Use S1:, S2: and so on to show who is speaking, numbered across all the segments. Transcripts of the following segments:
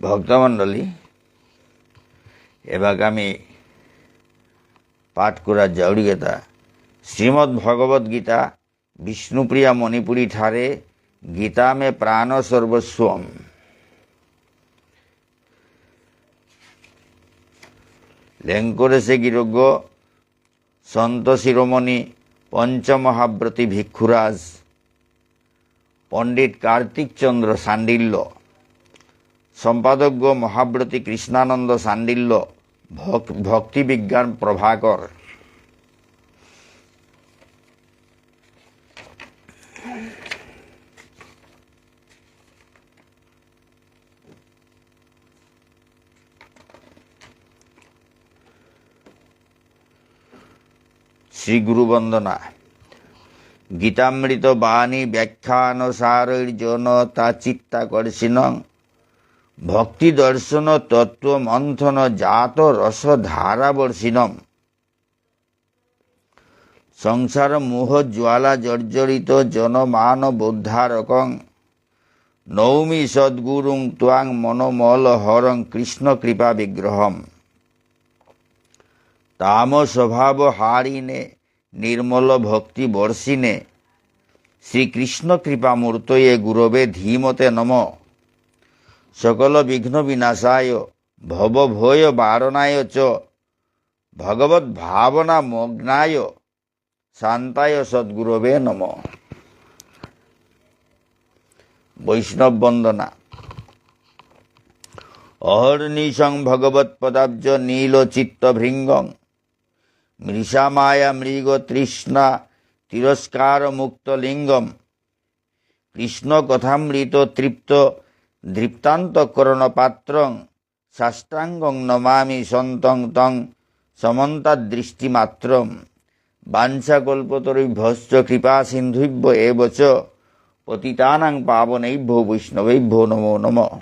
S1: ভক্তমণ্ডলী এবার আমি পাঠ করার জরুরিতা শ্রীমদ্ ভগবদ গীতা, বিষ্ণুপ্রিয়া মণিপুরী ঠারে গীতা মে প্রাণ সর্বস্বম। লেঙ্করেশে গিরজ্ঞ সন্ত শিরোমণি, পঞ্চমহাব্রতী ভিক্ষুরাজ, পণ্ডিত কার্তিক চন্দ্র সান্ডিল্য। সম্পাদজ্ঞ মহাব্রতী কৃষ্ণানন্দ সান্ডিল্য, ভক- ভক্তিবিজ্ঞান প্রভাকর। শ্রী গুরু বন্দনা গীতামৃত বাণী ব্যাখ্যানুসারের জন্য তা চিত্তাকর্ষিণ ভক্তি দর্শন তত্ত্ব মন্থন জাত রস ধারাবর্ষিণম সংসার মোহ জ্বালা জর্জরিত জনমান বোদ্ধারকং। নৌমি সদ্গুরুং ত্বাং মনোমল হরং কৃষ্ণ কৃপা বিগ্রহম। তাম স্বভাব হারিনে নির্মল ভক্তি বর্ষিনে। শ্রীকৃষ্ণ কৃপা মূর্তয়ে গুরবে ধীমতে নম। সকল বিঘ্ন বিনাশায় ভব ভয় বারণায় চ। ভগবত ভাবনা মগ্নায়, শান্তায় সদ্গুরবে নম। বৈষ্ণব বন্দনা। অহর্নিশং ভগবৎপদাব্জ নীল চিত্তভৃঙ্গং মৃষামায়া মৃগ তৃষ্ণা তিরস্কার মুক্ত লিঙ্গম। কৃষ্ণ কথামৃত তৃপ্ত দৃপ্তান্তকরণ পাত্রং সাষ্টাঙ্গং নমামি সন্তং তং সমন্তাদৃষ্টিমাত্রম। বাঞ্ছাকল্পতরুভ্যশ্চ কৃপা সিন্ধুভ্য এব চ পতিতানাং পাবনৈভ্যো বৈষ্ণবৈভ্যো নমো নমঃ।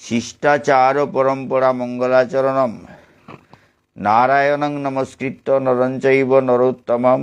S1: শিষ্টাচার পরম্পরা মঙ্গলাচরণম। নারায়ণং নমস্কৃত্য নরঞ্চৈব নরোত্তমম।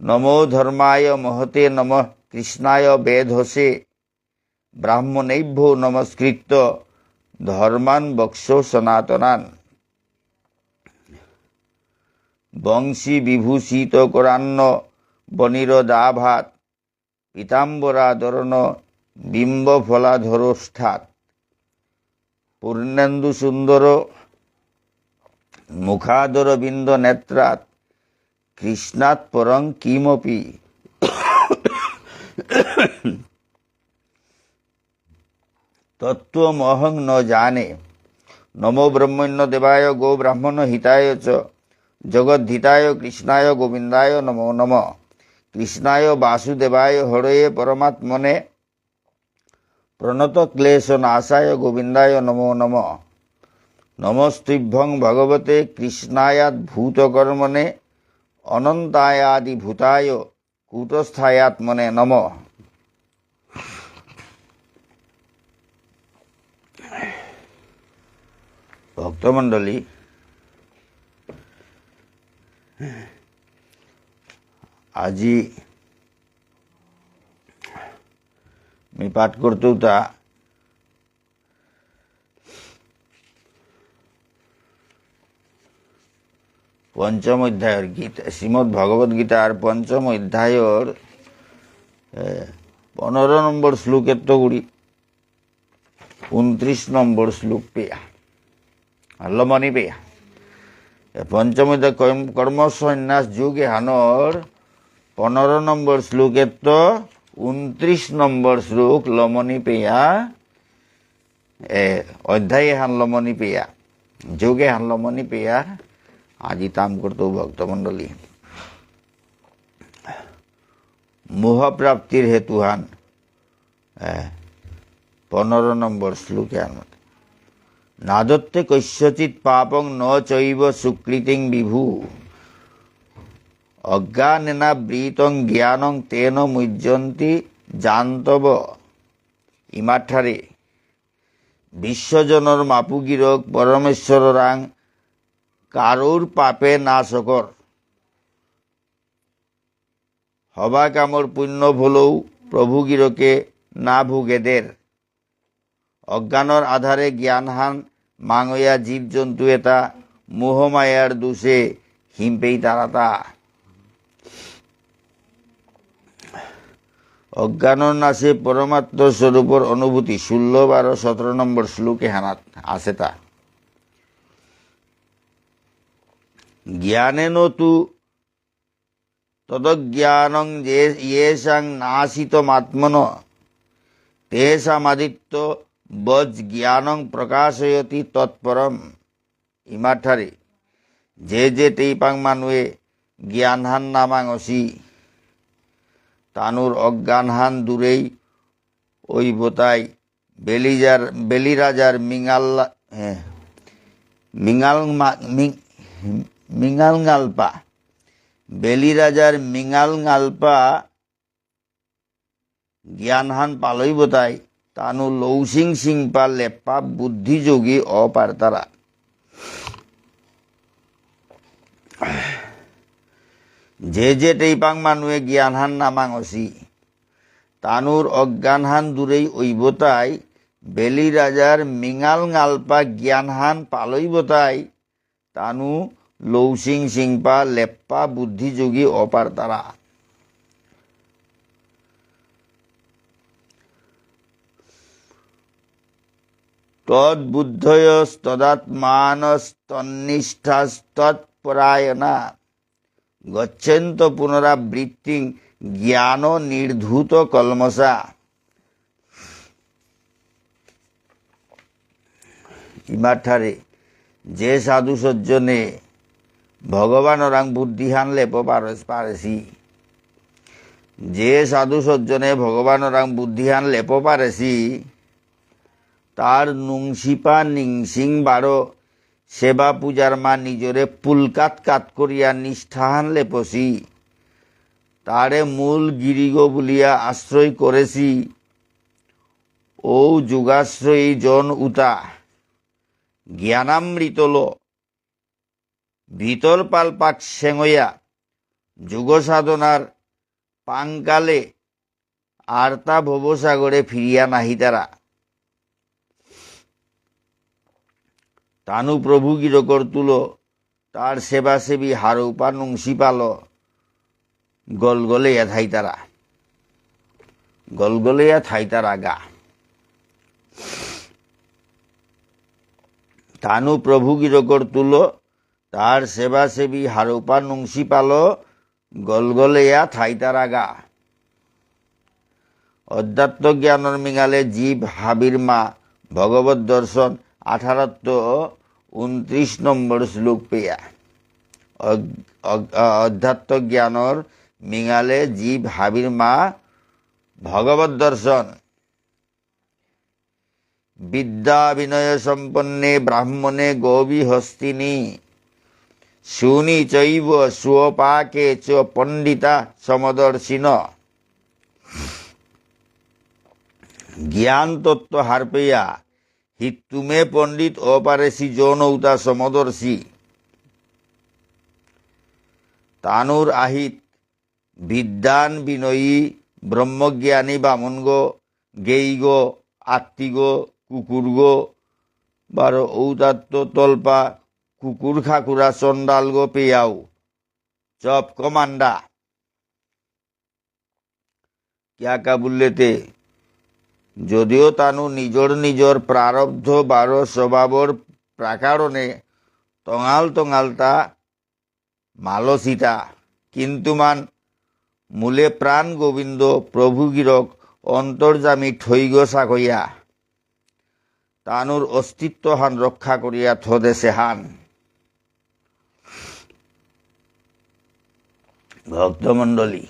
S1: নমো ধর্মায় মহতে নম কৃষ্ণায় বেধসে ব্রাহ্মণেভ্যো নমস্কৃত ধর্মান বক্ষ সনাতনান বংশী বিভূষিত করান্ন বনির দাভাত পীতাম্বরাদরণ বিম্ব ফলাধরষ্ঠাত পূর্ণেন্দু সুন্দর মুখাদর বিন্দ নেত্রাত কৃষ্ণাৎ পরং কিমপি। তত্ত্বমহং ন জানে। নমো ব্রহ্মণ্য দেবায় গো ব্রাহ্মণ হিতায় চ। জগদ্ধিতায় কৃষ্ণায় গোবিন্দায় নমো নম। কৃষ্ণায় বাসুদেবায় হরয়ে পরমাত্মনে। প্রণত ক্লেশ নাশায় গোবিন্দায় নমো নম। নমস্তুভ্যং ভগবতে কৃষ্ণায়াত অনন্তায়াদি ভূতায় কূটস্থায়াত্মনে নম ভক্তমণ্ডলী আজি मी पाठ करतो ता পঞ্চম অধ্যায়ের গীতা শ্রীমৎ ভগবত গীতার পঞ্চম অধ্যায়ের পনেরো নম্বর শ্লোকের তো গুড়ি উনত্রিশ নম্বর শ্লোক পেয়া হল্লমণি পেয়া। পঞ্চম অধ্যায় কর্ম- কর্ম সন্ন্যাস যুগে হানর, পনেরো নম্বর শ্লোকের তো উনত্রিশ নম্বর শ্লোক লমনি পেয়া অধ্যায়ে হান পেয়া, যোগে হান পেয়া। তাম করতো ভক্তমণ্ডলী মোহ প্রাপ্তির হেতু হান পনেরো নম্বর শ্লোকে আনতে নাদত্তে কৈশ্যচিৎ পাপং ন চৈব সুকৃতিং বিভু অজ্ঞানেনা বৃতং জ্ঞানং তেন মুহ্যন্তি জান্তব ইমাঠারে বিশ্বজনৰ মাপুগিৰক পৰমেশ্বৰ কাৰোৰ পাপে নাশকৰ সবা কামৰ পুণ্য ফলও প্ৰভুগিৰকে না ভোগেদের অজ্ঞানৰ আধাৰে জ্ঞানহান মাঙয়া জীৱ জন্তু এটা মোহমায়াৰ দোষে হিমপেই তাৰাতা। অজ্ঞানৰ নাচে পরমাত্ম স্বরূপর অনুভূতি ষোলো বারো সতেরো নম্বর শ্লোকে হানাত আছে তা। জ্ঞানেন তু তদজ্ঞানং যে ইয়েষাং নাশিত মাত্মন তেষামাদিত্য বজ জ্ঞানং প্রকাশয়তি তৎপরম ইমাঠারে যে যে টেইপাং মানুহে জ্ঞানহান নামাং অসি তানুর অজ্ঞানহান দূরেই ওই বোতাই বেলিজার বেলিরাজার মিঙাল্লা হ্যাঁ মিঙাল মা- মি- মিঙাল গালপা বেলিরাজার মিঙাল গালপা জ্ঞানহান পালই বোতাই তানু লৌসিং সিংপা লেপা বুদ্ধিযোগী অপারতারা। যে যে টেইপাং মানুহে জ্ঞানহান নামাঙসি তানুর অজ্ঞানহান দূরেই ঐবতাই বেলি রাজার মিঙাল গালপা জ্ঞানহান পালইবতাই তানু লৌসিং সিংপা লেপ্পা, বুদ্ধিযোগী অপার তারা তদ্বুদ্ধয়স্তদাত্মানস্তন্নিষ্ঠাস্তৎপরায়ণা। গচ্ছন্ত পুনরাবৃত্তি জ্ঞান নির্ধূত কলমসা ইমাঠারে, যে সাধু সজ্জনে ভগবান রাং বুদ্ধিহান লেপ পারেছি যে সাধু সজ্জনে ভগবান রাং বুদ্ধিহান লেপ পারেছি তার নুংসিপা নিংসিং বারো সেবা পূজার মা নিজরে পুলকাত কাত করিয়া নিষ্ঠাহান লেপসি তারে মূল গিরিগ বলিয়া আশ্রয় করেছি ও যুগাশ্রয়ী জন উতা জ্ঞানামৃতল ভিতর পাল পাক সেঙয়া যুগ সাধনার পাংকালে আর তা ভবসাগরে ফিরিয়া নাহি তারা। তানু প্রভু গিরকর তুলো, তার সেবা সেবী হারৌপা নুংসি পাল, গলগলেয়া থাইতারা গলগলেয়া থাইতারা গা। তানু প্রভু গিরকর তুলো তার সেবা সেবী হারৌপা নুংসি পাল গলগলেয়া থাইতারা গা অধ্যাত্ম জ্ঞানের মিঙালে জীব হাবির মা, ভগবত দর্শন আঠারত্ব উনত্রিশ নম্বর শ্লোক পেয়া। অধ্যাত্ম জ্ঞানৰ মিঙালে জীৱ হাবিৰ মা ভগৱত দৰ্শন বিদ্যা বিনয় সম্পন্নে ব্রাহ্মণে গৌবী হস্তিনী শুনি চৈব সুপাকে চ পণ্ডিতা সমদর্শিন। জ্ঞান তত্ত্ব হার পেয়া হি তুমে পণ্ডিত অপারেসি যৌনৌতা সমদর্শী। তানুর আহিত, বিদ্যান বিনয়ী, ব্রহ্মজ্ঞানী বামুনগ গেইগ, আত্মিগ, কুকুরগ, বার ঔতাত্ম তল্পা কুকুর খাকুরা চন্ডালগ পেয়াও চপ কমান্ডা। ক্যা কা বুল্লেতে যদিও তানু নিজর নিজর প্রারব্ধ বার স্বভাবর প্রাকারণে টঙাল টঙালতা মালসিতা, কিন্তু মান মূলে প্রাণ গোবিন্দ প্রভু গিরক অন্তর্জামী ঠৈগ সাকইয়া তানুর অস্তিত্ব হান রক্ষা করিয়া থদেছে হান। ভক্তমণ্ডলী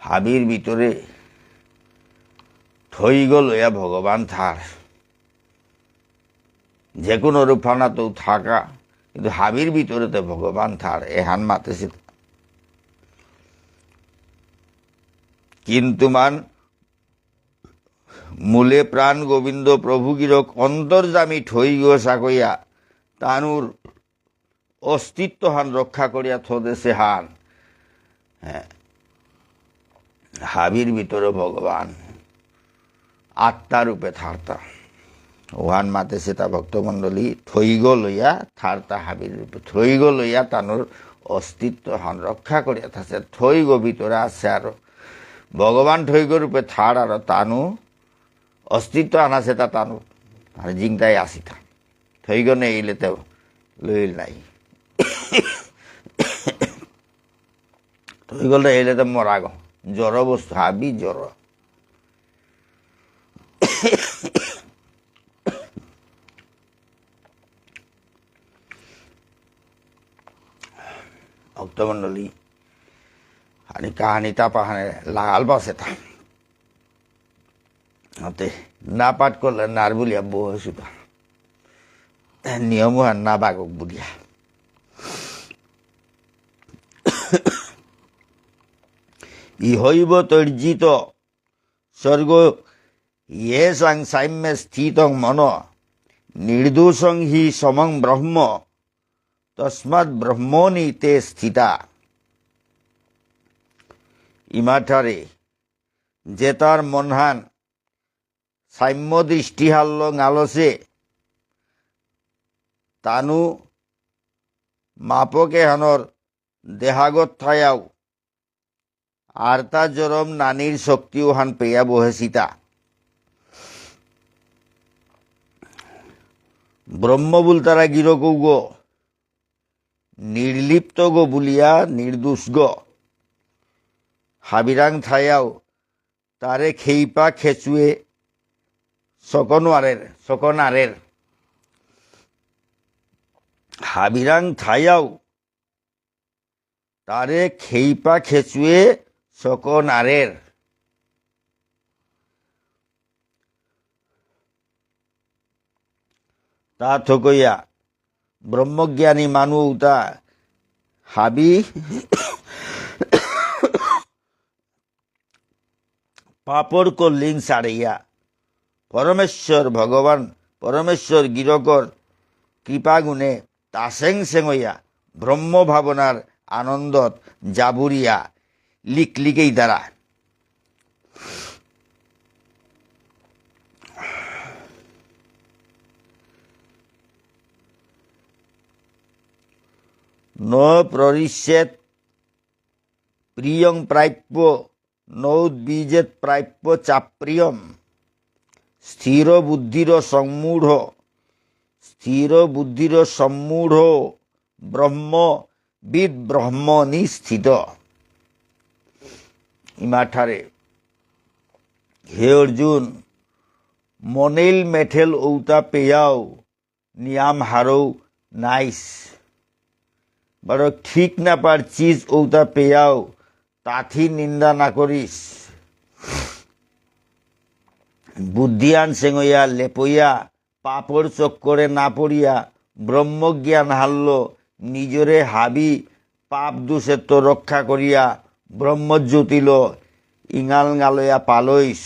S1: হাবির ভিতরে গল ইয়া ভগবান থার। যে কোনো রূপানা তো থাকা, কিন্তু হাবির ভিতরে তো ভগবান থার এহান মাতেছে কিন্তু মান, মূলে প্রাণ গোবিন্দ প্রভু গিরক অন্তর্জামী ঠই গো সাকইয়া তানুর অস্তিত্ব হান রক্ষা করিয়া থদেছে হান। হাবির ভিতরে ভগবান, আত্মা রূপে থারতা। ওহান মাতে সীতা ভক্তমণ্ডলী থইগ লইয়া থারতা হাবির রূপে থইগ লইয়া তানুর অস্তিত্ব হান রক্ষা করিয়া থাকছে থইগ ভিতরে আছে আর। ভগবান থৈগ রূপে থার আর তানু অস্তিত্ব আনাছে তা তানু। আর জিংটাই আসিতা। থৈগ নেইলে তো লইল নাই। ହେଇଗଲେ ଏଇଲେ ତ ମରାଗ ଜ୍ୱର ବସ୍ତୁ ହାବି ଜ୍ୱର भक्तमंडळी आणि कहाणी त्या पाहणे लाल बस येता ते ना पाठ करलं नारबुलिया बोह सुद्धा नियम हा ना बागक बुलिया ইহৈব তর্জিত স্বর্গ ইয়ে সাং সাম্যে স্থিত মন। নির্দোষং হি সমং ব্রহ্ম তস্মাৎ ব্রহ্মণি তে স্থিতা। ইমাঠারে যে তার মনহান সাম্য দৃষ্টি হাল্ল আলসে, তানু মাপকে হানর দেহাগত থায়াও আর তা জরম নানির শক্তিও হান পেয়া বহে সীতা। ব্রহ্মবুল তারা গিরকৌ গো, নির্লিপ্ত গো বুলিয়া নির্দোষ গো। হাবিরাং থায়াও, তারে খেইপা খেচুয়ে সকনারের সকনারের হাবিরাং থায়াও, তারে খেইপা খেচুয়ে সকনারের তা থকইয়া ব্রহ্মজ্ঞানী মানু তা হাবি পাপড় করলিং সারিয়া পরমেশ্বর ভগবান পরমেশ্বর গিরকর কৃপাগুণে তাসেং সেঙইয়া ব্রহ্ম ভাবনার আনন্দত জাবুরিয়া লিক লিকেই দ্বারা ন প্ররিষ্যেত প্রিয়ং প্রাপ্য নৌদ্বীজেত প্রাপ্য চাপ্রিয়ম। স্থির বুদ্ধির সম্মূঢ়, স্থির বুদ্ধির সম্মূঢ় ব্রহ্ম, বিদ ব্রহ্ম নিস্থিত ইমাঠারে। হে অর্জুন মনেল মেঠেল ঔতা পেয়াও, নিয়াম হারৌ নাইস। বড় ঠিক না পার চিজ ঔতা পেয়াও, তাথি নিন্দা না করিস। বুদ্ধিয়ান লেপইয়া, পাপড় চক্করে না পড়িয়া, ব্রহ্মজ্ঞান হারল নিজরে হাবি, পাপ দোষে তো রক্ষা করিয়া ব্রহ্মজ্যোতিল ইঙাল গালয়া পালইস।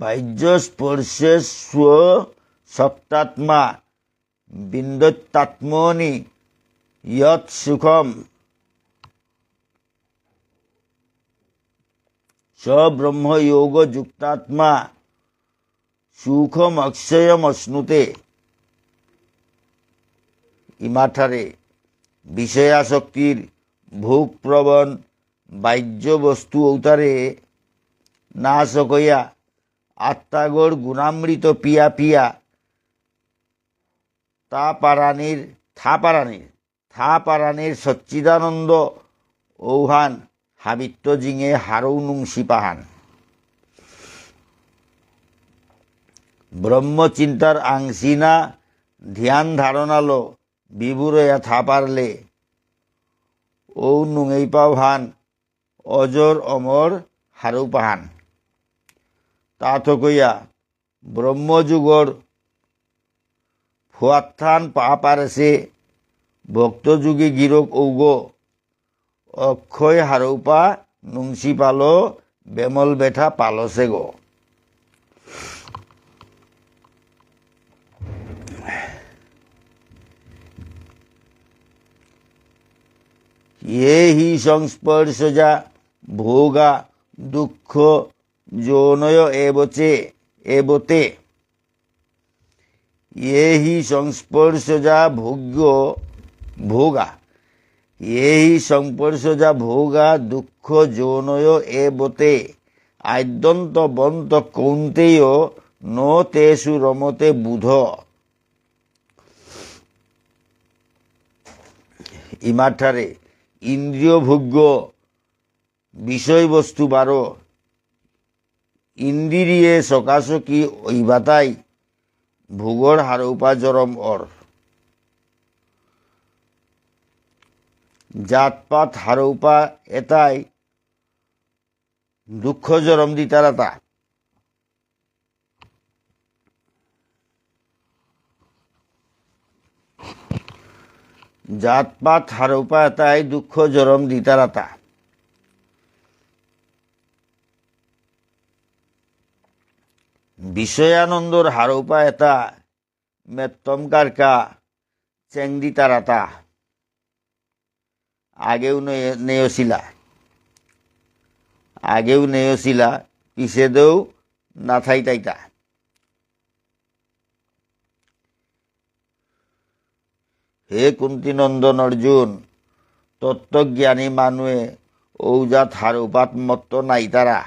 S1: বাহ্য স্পর্শে স্ব সত্তাত্মা বিন্দত্তাত্মনি ইয়ৎ সুখম। স ব্রহ্মযোগ যুক্তাত্মা সুখম অক্ষয়ম অশ্নুতে ইমাঠারে বিষয়াসক্তির ভোগ প্রবণ বাহ্য বস্তু ঔতারে না সকইয়া আত্মাগর গুণামৃত পিয়া পিয়া তা পারানির থা পারানির থা পারানির সচ্চিদানন্দ ঔহান হাবিত্য জিঙে হারৌ নুংসি পাহান। ব্রহ্মচিন্তার আংসিনা ধ্যান ধারণালো বিবুরয়া থাপারলে ও নুঙেই পাও হান, অজর অমর হারু পাহান। তা তো কইয়া ব্রহ্মযুগর ফুয়াত্থান পা পারেছে, ভক্তযুগে গিরক ঔগ অক্ষয় হারৌপা নুংসি পালো বেমল বেঠা পালসে গো ये हि সংস্পর্শজা ভোগা দুঃখ যৌনয় এবচে এবতে ये हि সংস্পর্শজা ভোগ্য ভোগা ये हि সংস্পর্শজা ভোগা, দুঃখ, যৌনয় এবতে আদ্যন্ত বন্ত কৌন্তেয় ন তেষু রমতে বুধ। ইমাঠারে ইন্দ্রিয় ভোগ্য বিষয়বস্তু বারো। ইন্দ্রিয়ে সকাশকি ঐবাতাই, ভোগর হারৌপা জরম অর। জাতপাত হারৌপা এটাই দুঃখ জরম দিতারাতা জাতপাত হারৌপা এটাই দুঃখ জরম দিতারাতা বিষয়ানন্দর হারৌপা এটা মেত্তমকারকা চেংদি তারাতা আগেও নেয়ছিলা আগেও নেয়ছিলা পিছেদেও নাথাই তাইতা। হে কুন্তিনন্দন অর্জুন, তত্ত্বজ্ঞানী মানুহে ঔজাত হারৌপাত মত্ত নাই তারা।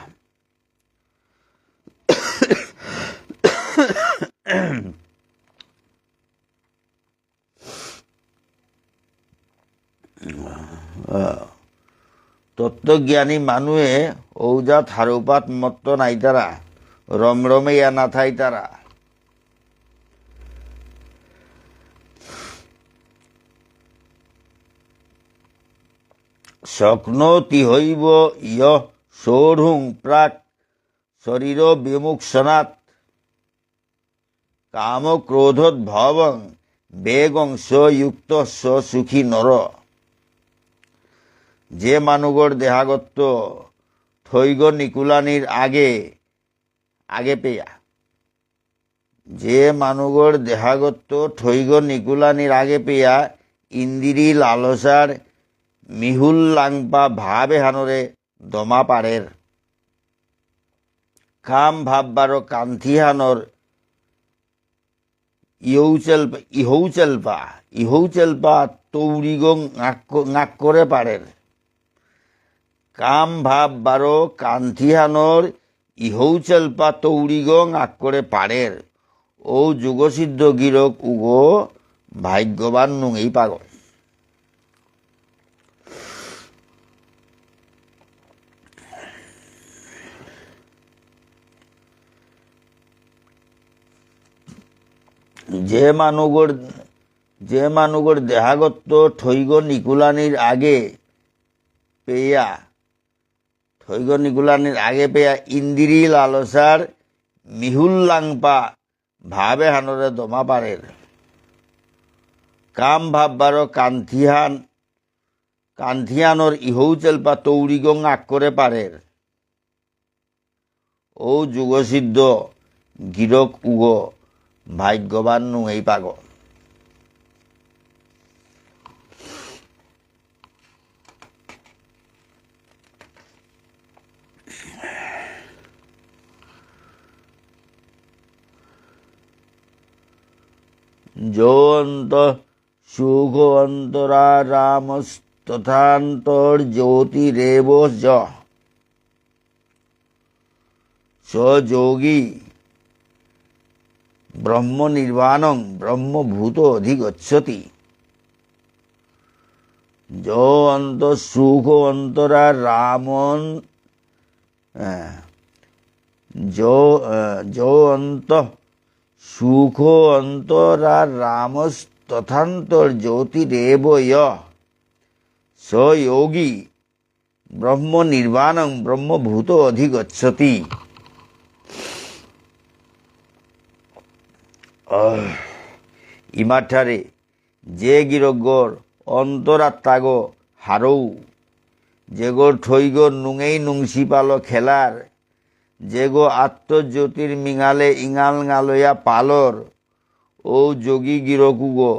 S1: তত্ত্বজ্ঞানী মানুহে ঔজাত হারৌপাত মত্ত নাই তারা রমরমেয়া না থাই তারা স্বপ্নতি হইব ইয় সৌঢ়ুং প্রাক শরীর বিমুক্ষণাৎ কাম ক্রোধোদ্ভবং বেগং সযুক্ত সুখী নর যে মানুগর দেহাগত্য থৈগ নিকুলানির আগে আগে পেয়া। যে মানুগর দেহাগত্য ঠৈগ নিকুলানির আগে পেয়া ইন্দিরি লালসার মিহুল লাংপা ভাবে হানরে দমা পারের। খাম ভাববার কান্থিহানর ইহৌচেলপা ইহৌচেলপা ইহৌচেলপা তৌরিগং নাক করে পারের। কাম ভাব বারো কান্থিহানর ইহৌচেলপা তৌরিগং আক করে পারের ও যুগসিদ্ধ গিরক উগো ভাগ্যবান নুঙেই পাগল। যে মানুগর যে মানুগর দেহাগত্য ঠৈগ নিকুলানির আগে পেয়া ঠৈগ নিকুলানির আগে পেয়া ইন্দিরি লালসার মিহুল লাংপা ভাবে হানরে দমা পারের। কাম ভাববার কান্থিহান কান্থিয়ানর ইহৌ চেলপা তৌরিগং আক করে পারের ও যুগসিদ্ধ গিরক উগ ভাগ্যবান নু এই পাগ যোন্ত সুখ অন্তরা রামস্তথান্তর জ্যোতিরেব সযোগী। ব্রহ্ম নির্বাণং ব্রহ্মভূত অধিগচ্ছতি। যো অন্ত সুখ অন্তরা রামন যো যো অন্ত, সুখ অন্তরার রামস্তথান্তর জ্যোতিরেব স যোগী ব্রহ্ম নির্বাণং ব্রহ্মভূত অধিগচ্ছতি। ইমাঠারে, যে গিরগর অন্তরাত্মাগ হারৌ। যেগোর ঠৈগর নুঙেই নুংসি পাল খেলার যেগো আত্মজ্যোতির মিঙালে ইঙাল গালয়া পালর, ও যোগী গিরকুগো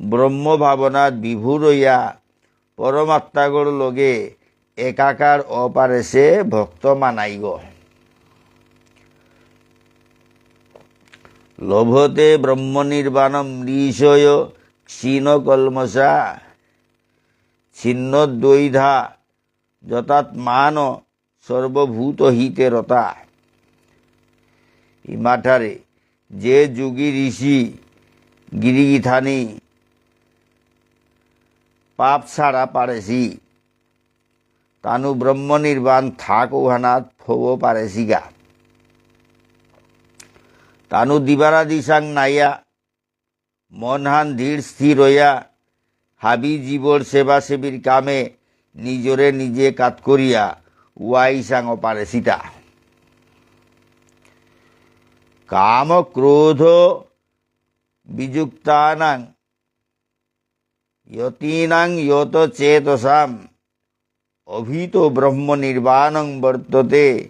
S1: ব্রহ্ম ভাবনাত বিভুর হইয়া পরমাত্মাগর লগে একাকার অপারেছে ভক্ত মানাইগ। লোভতে ব্রহ্ম নির্বাণম নিশয় ক্ষীণ কলমসা ছিন্ন দ্বৈধা যথাত্মান সর্বভূত হিতে রতা। ইমাঠারে, যে যোগী ঋষি গিরিগিথানি পাপ ছাড়া পারেছি তানু ব্রহ্ম নির্বাণ থাক ওহানাত ফব পারেছিগা তানু দিবারা দিশাং নাইয়া, মনহান ধীর স্থির হইয়া হাবি জীবর সেবা সেবীর কামে নিজরে নিজে কাত করিয়া ওয়াই সাং পারেছিতা কাম ক্রোধ বিযুক্তানাং যতীনাং যত চেতসাম। অভীত ব্রহ্ম নির্বাণং বর্ততে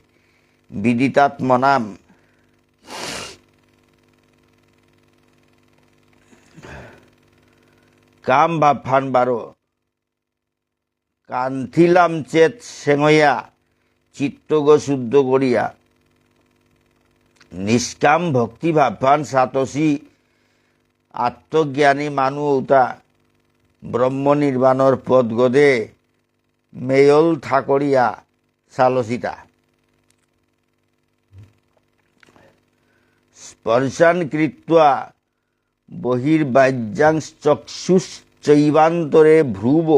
S1: বিদিতাত্মনাম। কাম বা ফান বারো। কান্থিলাম চেত সেঙয়া চিত্তগ শুদ্ধ করিয়া। নিষ্কাম ভক্তি ভাববান সাতসী, আত্মজ্ঞানী মানু ওটা ব্রহ্ম নির্বাণর পদ গদে, মেয়ল ঠাকরিয়া সালসিতা স্পর্শান কৃত্বা বহির্বাহ্যাংশ্চক্ষুশ্চৈবান্তরে ভ্রুব।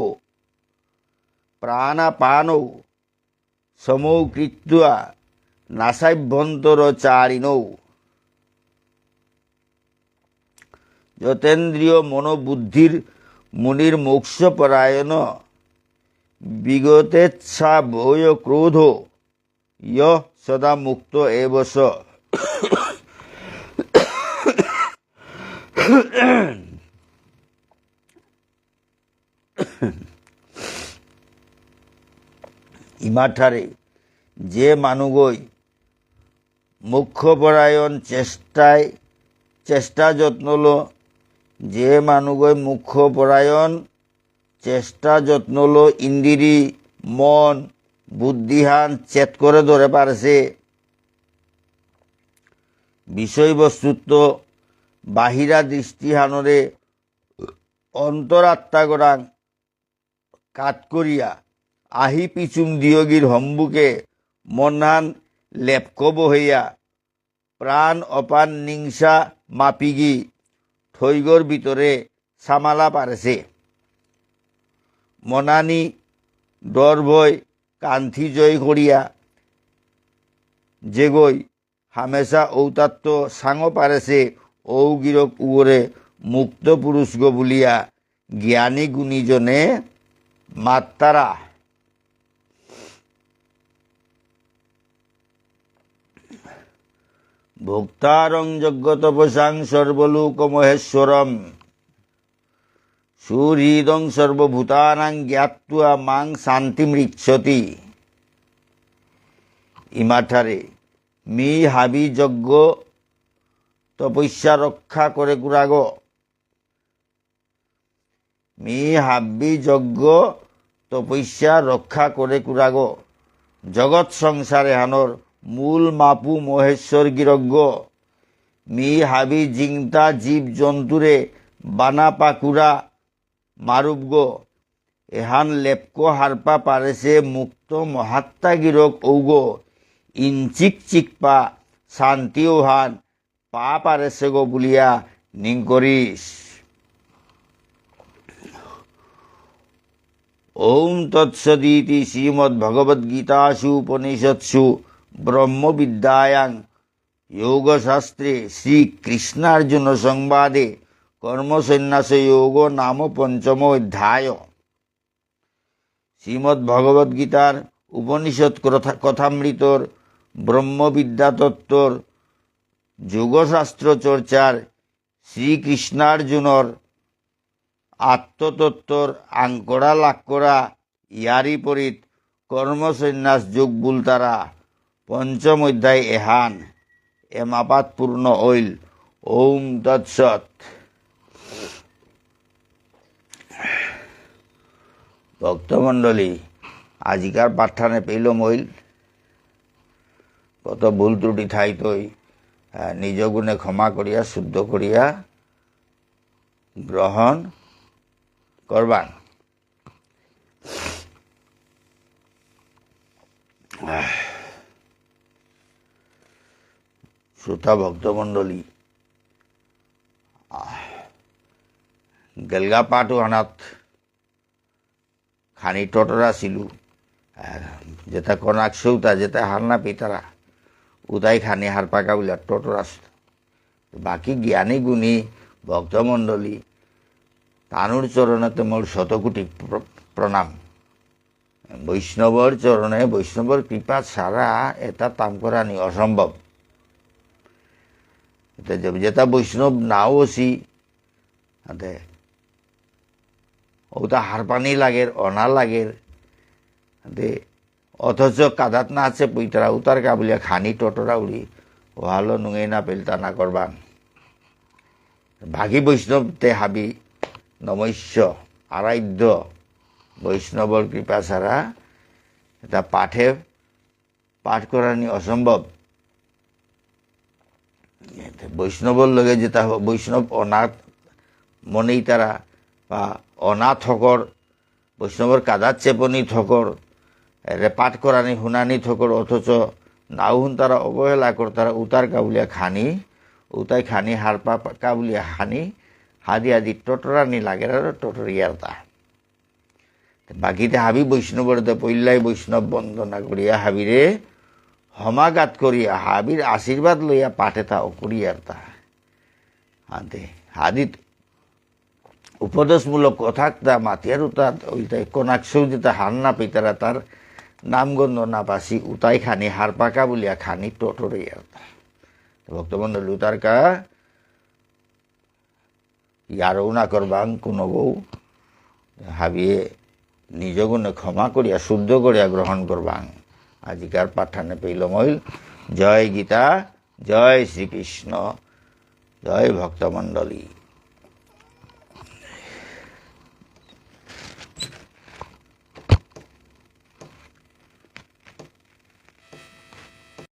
S1: প্রাণাপানৌ সমৌ কৃত্বা নাসাভ্যন্তর চারিণৌ যতেন্দ্রিয় মনোবুদ্ধির মুনির মোক্ষপরায়ণ বিগতেচ্ছা ভয় ক্রোধ ইয় সদা মুক্ত এবস ইমাঠারে, যে মানুগই মুখ্যপরায়ণ চেষ্টায় চেষ্টা যত্ন লো, যে মানুগই মুখ্যপরায়ণ চেষ্টা যত্ন লো ইন্দিরি মন, বুদ্ধিহান চেত করে ধরে পারছে বিষয়বস্তুত্ব বাহিরা দৃষ্টিহানরে অন্তরাত্মা গরাং কাত করিয়া আহি পিচুম দিয়গীর হম্বুকে মনহান লেপকব হইয়া প্রাণ অপান নিংসা মাপিগি থৈগর ভিতরে সামালা পারেছে মনানি ডর ভয় কান্থি জয় করিয়া যেগই হামেশা ঔতাত্ম সাঙ পারেছে ঔগিরক উগরে মুক্ত পুরুষগ বলিয়া জ্ঞানী গুণীজনে মাত্তারা ভোক্তারং যজ্ঞতপসাং সর্বলোক মহেশ্বরম সুহৃদং সর্বভূতানাং জ্ঞাত্বা মাং শান্তিমৃচ্ছতি ইমাঠারে মি হাবি যজ্ঞ তপস্যা রক্ষা করে গুরাগ মি হাবি যজ্ঞ তপস্যা রক্ষা করে কুরাগ। জগৎ সংসারে হানর মূল মাপু মহেশ্বর গিরজ্ঞ মি হাবি জিংতা জীব জন্তুরে বানা পাকুরা মারুবগ। এহান লেপকো হারপা পারেছে মুক্ত মহাত্মা গিরক ঔগ। ইনচিক চিকপা শান্তি ওহান পা পারেছে গো বুলিয়া নিঙ্করিস ওম তৎসদিতি শ্রীমদ্ভগবদ্গীতাসু উপনিষৎসু। ব্রহ্মবিদ্যায়াং যোগশাস্ত্রে শ্রীকৃষ্ণার্জুন সংবাদে কর্মসন্ন্যাস যোগ নাম পঞ্চম অধ্যায়। শ্রীমদ্ ভগবদ্ গীতার উপনিষদ কথা কথামৃতর ব্রহ্মবিদ্যা তত্ত্বর যোগশাস্ত্র চর্চার শ্রীকৃষ্ণার্জুনর আত্মতত্ত্বর আঙ্কড়া লাভ করা ইয়ারি পরিত কর্মসন্ন্যাস যোগ বুলতারা পঞ্চম অধ্যায় এহান এমাপাত পূর্ণ ঐল ওম তৎসৎ। ভক্তমণ্ডলী, আজিকার পাঠানে পেল মইল কত ভুল ত্রুটি থাই তৈ নিজ গুণে ক্ষমা করিয়া, শুদ্ধ করিয়া গ্রহণ করবান আহ, শ্রোতা ভক্তমণ্ডলী আহ, গেলগা পাটু আনাত খানি টটরা ছিলু যেটা কনাক সৌতা যেটা হারনা পিতারা উদাই খানি হার পাকা বলে টটরা বাকি জ্ঞানী গুণী ভক্তমণ্ডলী তানুর চরণতে মোর শতকোটি প্র- প্রণাম। বৈষ্ণবর চরণে বৈষ্ণবর কৃপা ছাড়া এটা তাম করা নি অসম্ভব। যেটা বৈষ্ণব নাও আছি তাতে ওটা হার পানি লাগের, অনা লাগের দে অথচ কাদাত না আছে পুইতারা উতার কাবুলিয়া খানি টটরা উড়ি, ওহালো নুঙে না পেলতা না করবান। ভাগী বৈষ্ণব তে হাবি নমস্য, আরাধ্য বৈষ্ণবর কৃপা ছাড়া এটা পাঠে পাঠ করানি অসম্ভব বৈষ্ণবর লগে হ- বৈষ্ণব অনাথ মনেই তারা বা অনাথ হকর বৈষ্ণবর কাদার চেপনি থকর এরে পাঠ করানি শুনানি থকর অথচ নাও হুন তারা অবহেলা কর তারা উতার কাবুলিয়া খানি, উতাই খানি হারপা কাবুলিয়া খানি, হাদি আদি টটরানি লাগে টটরিয়ার তা। বাকিতে হাবি বৈষ্ণবর দে পইল্লাই বৈষ্ণব বন্দনা করিয়া হাবিরে সমাঘাত করিয়া, হাবির আশীর্বাদ লইয়া পাঠে তা অকরিয়ার তা। হাতে, হাদিত উপদেশমূলক কথা তা মাতিয়ার উতাত, ওইটাই কনাক সৌদিতা হার না পেতারা তার নামগন্ধ না পাসি উতাই খানি হার পাকা বলিয়া খানি টটরে ভক্তবন্ধু লুতার কা ইয়ারও না করবাং কোনো বউ, হাবিয়ে নিজ গুণে ক্ষমা করিয়া, শুদ্ধ করিয়া গ্রহণ করবাং। আজিকার পাঠানে পেইল মইল জয় গীতা জয় শ্রীকৃষ্ণ জয় ভক্তমণ্ডলী।